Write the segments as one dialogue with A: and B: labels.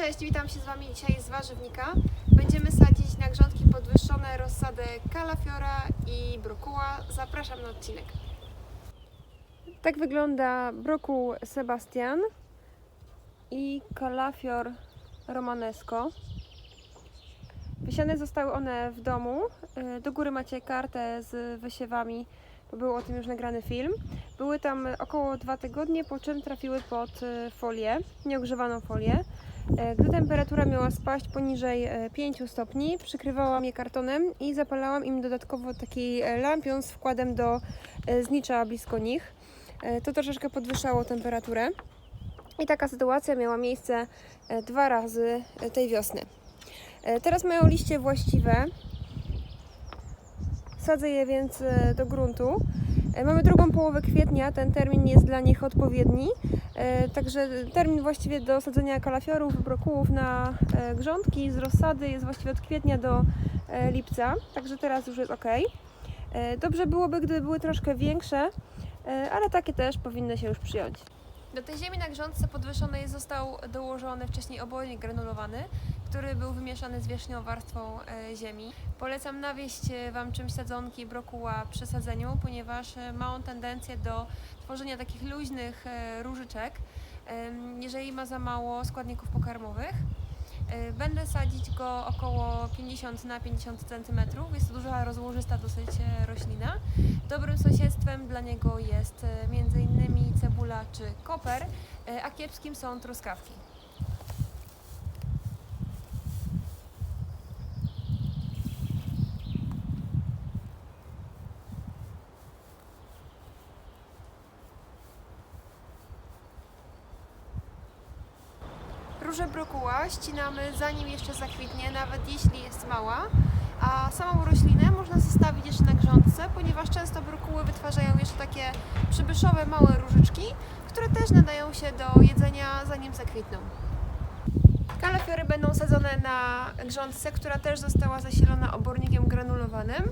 A: Cześć, witam się z Wami dzisiaj z warzywnika. Będziemy sadzić na grządki podwyższone rozsady kalafiora i brokuła. Zapraszam na odcinek. Tak wygląda brokuł Sebastian i kalafior romanesco. Wysiane zostały one w domu. Y, Do góry macie kartę z wysiewami, bo był o tym już nagrany film. Były tam około dwa tygodnie, po czym trafiły pod y, folię, nieogrzewaną folię. E, Gdy temperatura miała spaść poniżej e, 5 stopni, przykrywałam je kartonem i zapalałam im dodatkowo taki e, lampion z wkładem do e, znicza blisko nich. E, To troszeczkę podwyższało temperaturę. I taka sytuacja miała miejsce e, dwa razy e, tej wiosny. E, Teraz mają liście właściwe. Sadzę je więc e, do gruntu. E, Mamy drugą połowę kwietnia, ten termin jest dla nich odpowiedni. E, Także termin właściwie do sadzenia kalafiorów, brokułów na e, grządki z rozsady jest właściwie od kwietnia do lipca, także teraz już jest ok. Dobrze byłoby, gdyby były troszkę większe, ale takie też powinny się już przyjąć. Do tej ziemi na grządce podwyższonej został dołożony wcześniej obojnik granulowany, który był wymieszany z wierzchnią warstwą e, ziemi. Polecam nawieść e, Wam czymś sadzonki brokuła przy sadzeniu, ponieważ e, ma on tendencję do tworzenia takich luźnych różyczek, jeżeli ma za mało składników pokarmowych. Będę sadzić go około 50 na 50 cm. Jest to duża, rozłożysta dosyć roślina. Dobrym sąsiedztwem dla niego jest m.in. cebula czy koper, a kiepskim są truskawki. Różę brokuła ścinamy zanim jeszcze zakwitnie, nawet jeśli jest mała, a samą roślinę można zostawić jeszcze na grządce, ponieważ często brokuły wytwarzają jeszcze takie przybyszowe małe różyczki, które też nadają się do jedzenia zanim zakwitną. Kalafiory będą sadzone na grządce, która też została zasilona obornikiem granulowanym.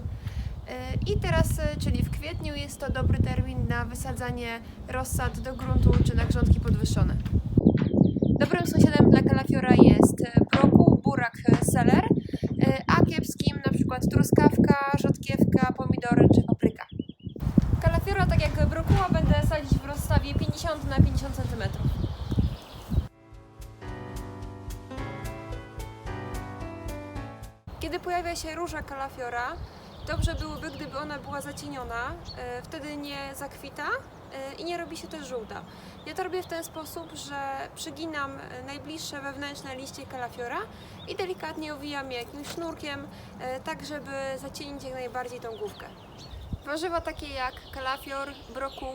A: I teraz, czyli w kwietniu, jest to dobry termin na wysadzanie rozsad do gruntu czy na grządki podwyższone. Sąsiadem dla kalafiora jest brokuł, burak, e, seler, e, a kiepskim na przykład truskawka, rzodkiewka, pomidory czy papryka. Kalafiora, tak jak brokuła, będę sadzić w rozstawie 50 na 50 cm. Kiedy pojawia się róża kalafiora, dobrze byłoby, gdyby ona była zacieniona, e, wtedy nie zakwita e, i nie robi się też żółta. Ja to robię w ten sposób, że przyginam e, najbliższe wewnętrzne liście kalafiora i delikatnie owijam je jakimś sznurkiem, tak żeby zacienić jak najbardziej tą główkę. Warzywa takie jak kalafior, brokuł,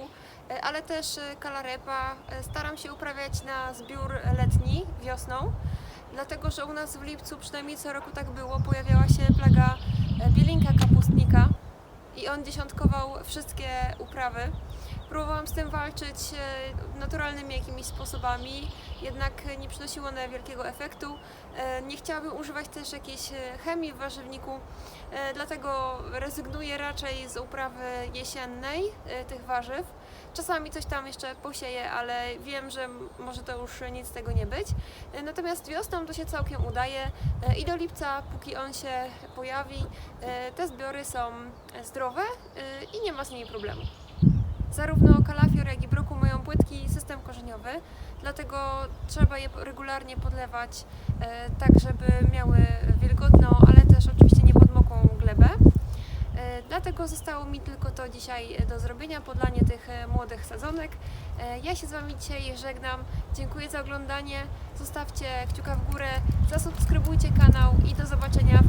A: ale też kalarepa staram się uprawiać na zbiór letni, wiosną, dlatego że u nas w lipcu, przynajmniej co roku tak było, pojawiała się plaga bielinka kapustnika i on dziesiątkował wszystkie uprawy. Próbowałam z tym walczyć e, naturalnymi jakimiś sposobami, jednak nie przynosiło one wielkiego efektu. E, Nie chciałabym używać też jakiejś e, chemii w warzywniku, e, dlatego rezygnuję raczej z uprawy jesiennej e, tych warzyw. Czasami coś tam jeszcze posieję, ale wiem, że może to już nic z tego nie być. Natomiast wiosną to się całkiem udaje e, i do lipca, póki on się pojawi, e, te zbiory są zdrowe e, i nie ma z nimi problemu. Zarówno kalafior, jak i brokuł mają płytki system korzeniowy, dlatego trzeba je regularnie podlewać, tak żeby miały wilgotną, ale też oczywiście nie Dlatego zostało mi tylko to dzisiaj do zrobienia, podlanie tych e, młodych sadzonek. E, Ja się z Wami dzisiaj żegnam. Dziękuję za oglądanie. Zostawcie kciuka w górę, zasubskrybujcie kanał i do zobaczenia.